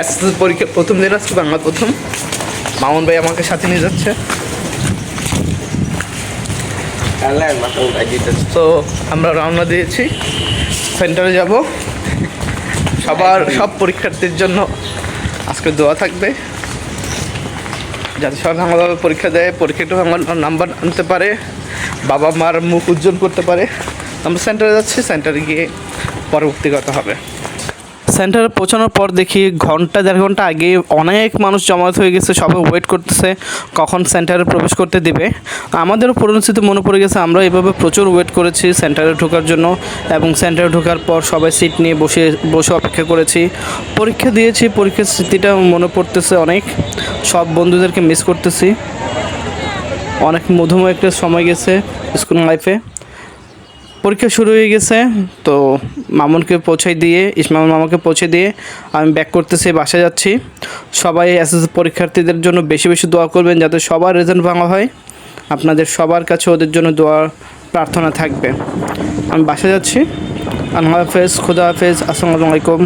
SSC পরীক্ষা প্রথম দিন আজকে বাংলা প্রথম। মামুন ভাই আমাকে সাথে নিয়ে যাচ্ছে। তো আমরা রওনা দিয়েছি সেন্টারে যাব। সবার সব পরীক্ষার্থীর জন্য আজকে দোয়া থাকবে। যাতে সবাই ভালোভাবে পরীক্ষা দেয় পরীক্ষাটা আমার নাম্বার আনতে পারে বাবা মার মুখ উজ্জ্বল করতে পারে। আমরা সেন্টারে যাচ্ছি সেন্টারে গিয়ে পরবর্তী কথা হবে। সেন্টারে পৌঁছানোর পর দেখি ঘণ্টা, দেড় ঘণ্টা আগে অনেক মানুষ জমায়েত হয়ে গেছে, সবাই ওয়েট করতেছে কখন সেন্টারে প্রবেশ করতে দিবে। আমাদেরও পরিস্থিতি মনে পড়ে গেছে, আমরা এভাবে প্রচুর ওয়েট করেছি সেন্টারে ঢোকার জন্য এবং সেন্টারে ঢোকার পর সবাই সিট নিয়ে বসে বসে অপেক্ষা করেছি। পরীক্ষা দিয়েছি, পরীক্ষার স্মৃতিটা মনে পড়তেছে অনেক, সব বন্ধুদেরকে মিস করতেছি। অনেক মধুময় একটা সময় গেছে স্কুল লাইফে পরীক্ষা শুরু হয়ে গেছে, তো মামুনকে পৌঁছাই দিয়ে, ইসমামুল মামাকে পৌঁছে দিয়ে আমি ব্যাক করতেছি, বাসায় যাচ্ছি। সবাই এসএসসি পরীক্ষার্থীদের জন্য বেশি বেশি দোয়া করবেন যাতে সবার রেজাল্ট ভাঙা হয়। আপনাদের সবার কাছে ওদের জন্য দোয়া, প্রার্থনা থাকবে। আমি বাসায় যাচ্ছি। আল্লাহ হাফেজ, খুদা হাফেজ, আসসালামু আলাইকুম।